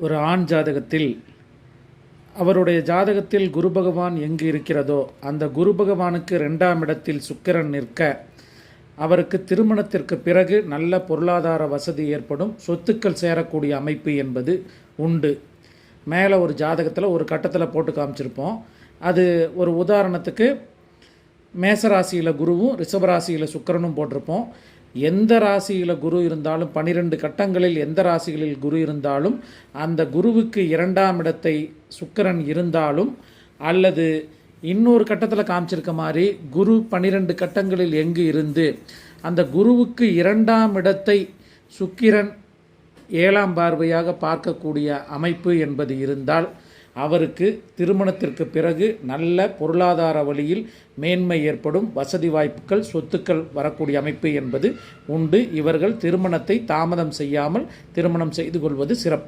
ஒரு ஆண் ஜாதகத்தில் அவருடைய ஜாதகத்தில் குரு பகவான் எங்கு இருக்கிறதோ அந்த குரு பகவானுக்கு ரெண்டாம் இடத்தில் சுக்கிரன் நிற்க அவருக்கு திருமணத்திற்கு பிறகு நல்ல பொருளாதார வசதி ஏற்படும் சொத்துக்கள் சேரக்கூடிய அமைப்பு என்பது உண்டு. மேலே ஒரு ஜாதகத்தில் ஒரு கட்டத்தில் போட்டு காமிச்சிருப்போம். அது ஒரு உதாரணத்துக்கு மேசராசியில் குருவும் ரிஷபராசியில் சுக்கிரனும் போட்டிருப்போம். எந்த ராசியில் குரு இருந்தாலும் பனிரெண்டு கட்டங்களில் எந்த ராசிகளில் குரு இருந்தாலும் அந்த குருவுக்கு இரண்டாம் இடத்தை சுக்கிரன் இருந்தாலும் அல்லது இன்னொரு கட்டத்தில் காமிச்சிருக்க மாதிரி குரு பனிரெண்டு கட்டங்களில் எங்கு இருந்து அந்த குருவுக்கு இரண்டாம் இடத்தை சுக்கிரன் ஏழாம் பார்வையாக பார்க்கக்கூடிய அமைப்பு என்பது இருந்தால் அவருக்கு திருமணத்திற்கு பிறகு நல்ல பொருளாதார வழியில் மேன்மை ஏற்படும் வசதி வாய்ப்புகள் சொத்துக்கள் வரக்கூடிய அமைப்பு என்பது உண்டு. இவர்கள் திருமணத்தை தாமதம் செய்யாமல் திருமணம் செய்து கொள்வது சிறப்பு.